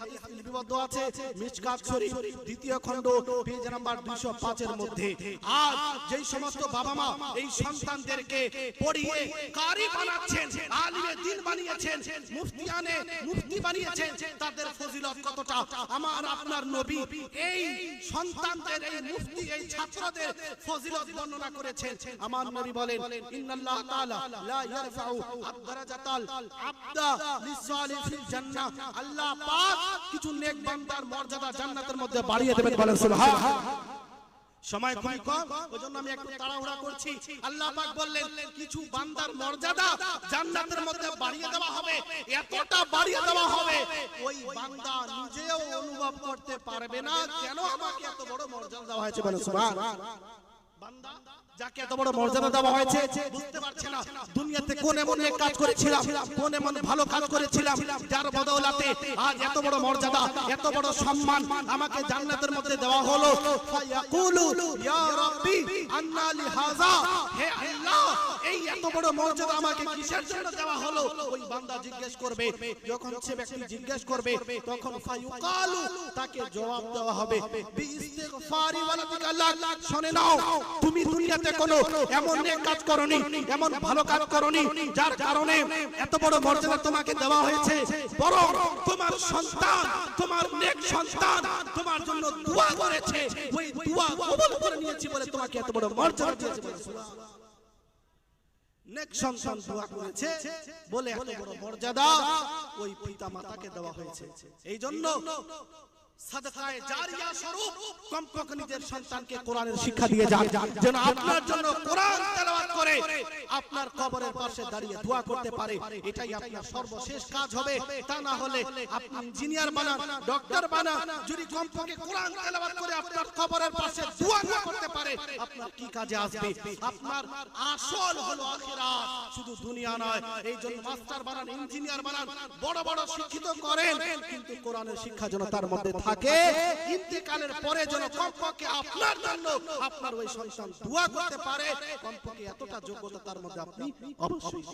হাদিস লিপিবদ্ধ আছে মিশকাত শরীফ, দ্বিতীয় খণ্ড, পেজ নাম্বার 205 এর মধ্যে। আজ যেই সমস্ত বাবা মা এই সন্তানদেরকে পড়িয়ে কারি বানাচ্ছেন বানিয়েছেন, মুফতিয়ানে মুফতি বানিয়েছেন, তাদের আপনার নবী এই সন্তানদের এই মুফতি, এই ছাত্রদের ফজিলত বর্ণনা করেছেন। আমার নবী বলেন, ইন্নাল্লাহ তাআলা লা ইয়ারফাউ আদ-দারাজাতাল আবদা লিসালিহ ফিল জান্নাহ। আল্লাহ পাক কিছু নেক বান্দার মর্যাদা জান্নাতের মধ্যে বাড়িয়ে দেবেন বলেন, সুবহানাল্লাহ। সময় খুবই কম ওজন্য আমি একটু তাড়াহুড়া করছি। আল্লাহ পাক বললেন কিছু বান্দার মর্যাদা জান্নাতের মধ্যে বাড়িয়ে দেওয়া হবে। এতটা বাড়িয়ে দেওয়া হবে। ওই বান্দা নিজেও অনুভব করতে পারবে না। কেন আমাকে এত বড় মর্যাদা দেওয়া হয়েছে বলে। সুবহান। বান্দা? যাকে এত বড় মর্যাদা দেওয়া হয়েছে, বুঝতে পারছে না দুনিয়াতে কোন এমন এক কাজ করেছিলাম, কোন এমন ভালো কাজ করেছিলাম, যার বদৌলাতে আজ এত বড় মর্যাদা, এত বড় সম্মান আমাকে জান্নাতের মধ্যে দেওয়া হলো। ফায়াকুলু, ইয়া রাব্বি, আন্না লি হাযা হে আল্লাহ। বড় মর্যাদা আমাকে কিসের জন্য দেওয়া হলো? ওই বান্দা জিজ্ঞেস করবে, যখন সে ব্যক্তি জিজ্ঞেস করবে, তখন ফায়ুকালু তাকে জবাব দেওয়া হবে বি ইস্তিগফারি ওয়ালাদিকা শুনে নাও, তুমি দুনিয়াতে কোনো এমন নেক কাজ করনি, এমন ভালো কাজ করনি, যার কারণে এত বড় মর্যাদা তোমাকে দেওয়া হয়েছে। বরং তোমার সন্তান, তোমার নেক সন্তান তোমার জন্য দোয়া করেছে। ওই দোয়া কবুল করে নিয়েছি বলে তোমাকে এত বড় মর্যাদা দিয়েছে সুবহানাল্লাহ। নেক সন্তান দোয়া করেছে বলে এত বড় মর্যাদা ওই পিতা মাতাকে দেওয়া হয়েছে। এই জন্য সাদকায়ে জারিয়া স্বরূপ কমপক্ষে নিজের সন্তানকে কোরআনের শিক্ষা দিয়ে যান। যেন। আপনার জন্য কোরআন তেলাওয়াত করে। আপনার কবরের পাশে দাঁড়িয়ে দোয়া করতে পারে। এটাই আপনার সর্বশেষ কাজ হবে। তা না হলে আপনি ইঞ্জিনিয়ার বানান, ডক্টর বানান, যদি কমপক্ষে কোরআন তেলাওয়াত করে আপনার কবরের পাশে দোয়া না করতে পারে, আপনার কি কাজে আসবে? আপনার আসল হলো আখিরাত। শুধু দুনিয়া নয়, এই জন্য মাস্টার বানান, ইঞ্জিনিয়ার বানান, বড় বড় শিক্ষিত করেন। কিন্তু কোরআনের শিক্ষা যেন তার মধ্যে থাকে, ইন্তেকালের পরে যেন কমপক্ষে আপনার জন্য আপনার ওই সন্তান দোয়া করতে পারে, কমপক্ষে এতটা যোগ্যতা তার মধ্যে আপনি অবশ্যই